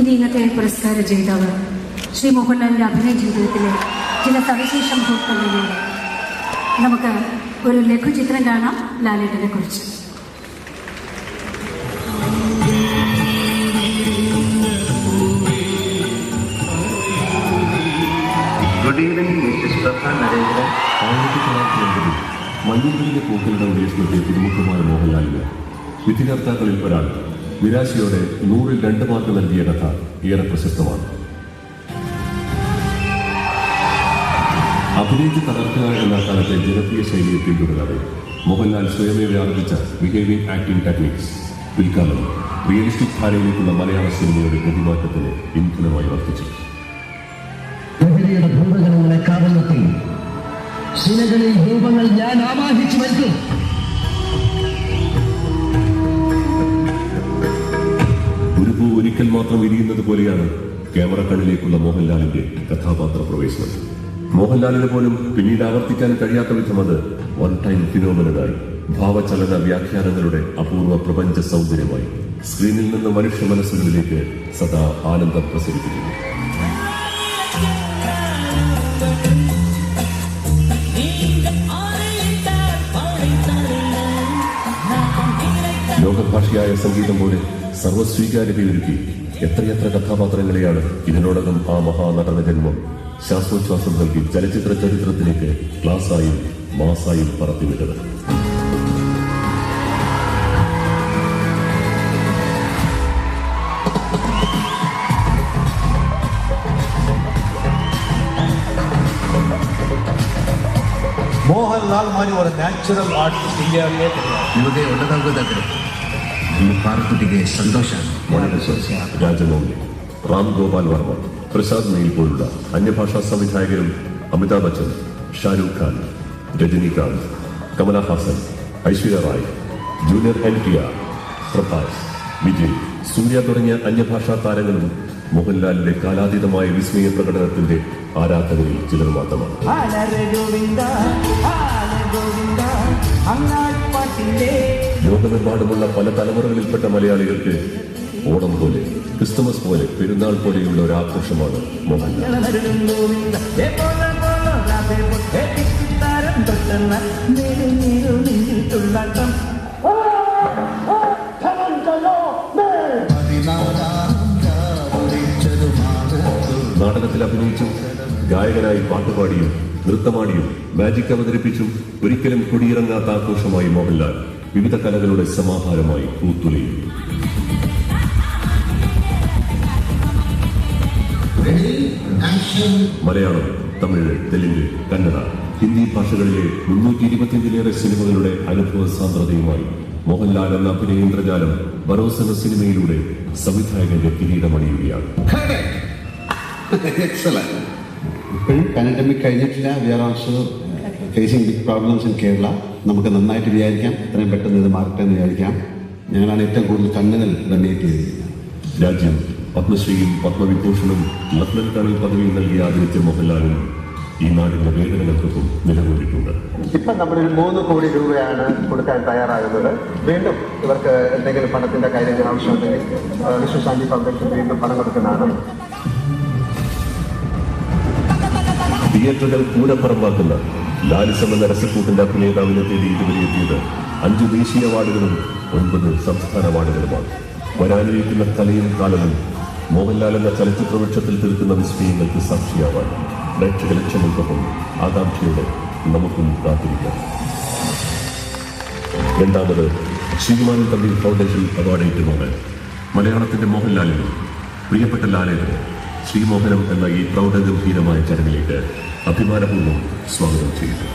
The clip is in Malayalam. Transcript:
ഇനി ഇന്നത്തെ പുരസ്കാര ജേതാവ് ശ്രീ മോഹൻലാലിന്റെ അഭിനയ ജീവിതത്തിലെ ചില സവിശേഷ മുഹൂർത്തങ്ങളിലൂടെ നമുക്ക് ഒരു ലഘുചിത്രം കാണാം ലാലേട്ടനെ കുറിച്ച്. ആയിരത്തി തൊള്ളായിരത്തി മഞ്ഞുകളിലെ പൂക്കളുടെ ഉദ്ദേശത്തെ പുതുമുഖമായ മോഹൻലാലിന് വിധികർത്താക്കളിൽ ഒരാൾ. നിരാശയോടെ നൂറിൽ രണ്ട് മാർക്ക് നൽകിയ കഥ ഏറെ പ്രശസ്തമാണ്. അഭിനയിച്ച് തകർക്കുക എന്ന കാലത്തെ ജനപ്രിയ ശൈലിയെ പിന്തുടരാതെ മോഹൻലാൽ സ്വയമേ ആരംഭിച്ച ബിഹേവിയർ ആക്ടിംഗ് ടെക്നിക്സ് പിൽക്കാലം റിയലിസ്റ്റിക് ധാരയിലേക്കുള്ള മലയാള സിനിമയുടെ പ്രതിമാറ്റത്തിന് ഇന്ധനമായി വർദ്ധിച്ചു ഭൂതഗണങ്ങളെ കാവലത്തിൽ ശിലകളിൽ രൂപങ്ങൾ ഞാൻ ആവാഹിച്ചു വരുത്തും ഒരിക്കൽ മാത്രം വിരിയുന്നത് പോലെയാണ് ക്യാമറ കണ്ണിലേക്കുള്ള മോഹൻലാലിന്റെ കഥാപാത്ര പ്രവേശനം. മോഹൻലാലിന് പോലും പിന്നീട് ആവർത്തിക്കാൻ കഴിയാത്ത വിധം അത് വൺ ടൈം ഫിനോമനായി ഭാവചലന വ്യാഖ്യാനങ്ങളുടെ അപൂർവ പ്രപഞ്ച സൗന്ദര്യമായി സ്ക്രീനിൽ നിന്ന് മനുഷ്യ മനസ്സുകളിലേക്ക് സദാ ആനന്ദം പ്രസരിപ്പിക്കുന്നു. ലോകഭാഷയായ സംഗീതം പോലെ സർവസ്വീകാര്യതയൊരുക്കി എത്രയെത്ര കഥാപാത്രങ്ങളെയാണ് ഇതിനോടകം ആ മഹാനടന ജന്മം ശ്വാസോച്ഛ്വാസം നൽകി ചലച്ചിത്ര ചരിത്രത്തിലേക്ക് ക്ലാസ്സായും മാസായും പറത്തിവിട്ടത്. മോഹൻലാൽ മാരി ഒരു നാച്ചുറൽ ആർട്ടിസ്റ്റ് ഇന്ത്യയിലെ ഇവിടെ ഉണ്ടാക്കുന്നത് ಒಳ್ಳೆದಾಗುವುದಾದರೆ ನಿಮ್ಮ ಪಾರ್ವತಿಗೆ ಸಂತೋಷ രാജമൗലി റാം ഗോപാൽ വർമ്മ പ്രസാദ് നെയിൽ പോലുള്ള അന്യഭാഷാ സംവിധായകരും Amitabh Bachchan Shah Rukh Khan Rajinikanth Kamal Haasan Aishwarya Rai junior N T R Prabhas Vijay Suriya തുടങ്ങിയ അന്യഭാഷാ താരങ്ങളും മോഹൻലാലിന്റെ കാലാതീതമായ വിസ്മയ പ്രകടനത്തിന്റെ ആരാധകരിൽ ചിലർ മാത്രമാണ് ലോകമെമ്പാടുമുള്ള പല തലമുറകളിൽപ്പെട്ട മലയാളികൾക്ക് ഓണം പോലെ ക്രിസ്തുമസ് പോലെ പെരുന്നാൾ പോലെയുള്ള ഒരു ആഘോഷമാണ് മോഹൻലാൽ. നാടകത്തിൽ അഭിനയിച്ചു ഗായകനായി പാട്ടുപാടിയും നൃത്തമാടിയും മാജിക് അവതരിപ്പിച്ചും ഒരിക്കലും കൊടിയിറങ്ങാത്ത ആഘോഷമായി മോഹൻലാൽ വിവിധ കലകളുടെ സമാഹാരമായി പൂത്തുലയും മലയാളം തമിഴ് തെലുങ്ക് കന്നഡ ഹിന്ദി ഭാഷകളിലെ മുന്നൂറ്റി ഇരുപത്തിയഞ്ചിലേറെ സിനിമകളുടെ അനുഭവ സാന്ദ്രതയുമായി മോഹൻലാൽ എന്ന അഭിനയേന്ദ്രജാലം ബറോസ് എന്ന സിനിമയിലൂടെ സംവിധായകന്റെ കിരീടമണിയുകയാണ്. ഇപ്പോഴും പാനഡമിക് കഴിഞ്ഞിട്ടില്ല. We are also facing big problems in Kerala നമുക്ക് നന്നായിട്ട് വിചാരിക്കാം. എത്രയും പെട്ടെന്ന് ഇത് മാറട്ടെ എന്ന് വിചാരിക്കാം. ഞങ്ങളാണ് ഏറ്റവും കൂടുതൽ കണ്ണുകൾ ഡൊണേറ്റ് ചെയ്തിരിക്കുന്നത്. രാജ്യം പത്മശ്രീയും പത്മവിഭൂഷണും ലഫ്റ്റനന്റ് കേണൽ പദവിയും നൽകി ആദരിച്ച മോഹൻലാലും ഈ നാടിന്റെ വേദനകൾക്കൊപ്പം നിലകൊണ്ടിട്ടുണ്ട്. ഇപ്പം നമ്മളിൽ മൂന്ന് കോടി രൂപയാണ് കൊടുക്കാൻ തയ്യാറാകുന്നത്. വീണ്ടും ഇവർക്ക് എന്തെങ്കിലും പണത്തിന്റെ കാര്യങ്ങൾ ആവശ്യമുണ്ടെങ്കിൽ വിശ്വശാന്തി ഫൗണ്ടേഷൻ വീണ്ടും പണം കൊടുക്കുന്നതാണ്. തിയേറ്ററുകൾ കൂടപ്പറമ്പാക്കുന്ന ലാലിസം എന്ന രസക്കൂട്ടിന്റെ അഭിനേതാവിനെ തേടി ഇതുവരെ എത്തിയത് അഞ്ച് ദേശീയ അവാർഡുകളും ഒൻപത് സംസ്ഥാന അവാർഡുകളുമാണ്. വരാനിരിക്കുന്ന കലയും കാലവും മോഹൻലാൽ എന്ന ചലച്ചിത്ര വൃക്ഷത്തിൽ തീർക്കുന്ന വിസ്മയങ്ങൾക്ക് സാക്ഷിയാവാൻ പ്രേക്ഷക ലക്ഷ്യങ്ങൾക്കൊപ്പം ആകാംക്ഷയോടെ നമുക്കും കാത്തിരിക്കാം. രണ്ടാമത് ശ്രീമാൻ തമ്പി ഫൗണ്ടേഷൻ അവാർഡ് ഏറ്റുമാണ് മലയാളത്തിന്റെ മോഹൻലാലിന് പ്രിയപ്പെട്ട ലാലേട്ടന് ശ്രീമോഹനം എന്ന ഈ പ്രൗഢഗംഭീരമായ ചടങ്ങിലേക്ക് അഭിമാനപൂർവം സ്വാഗതം ചെയ്യുന്നു.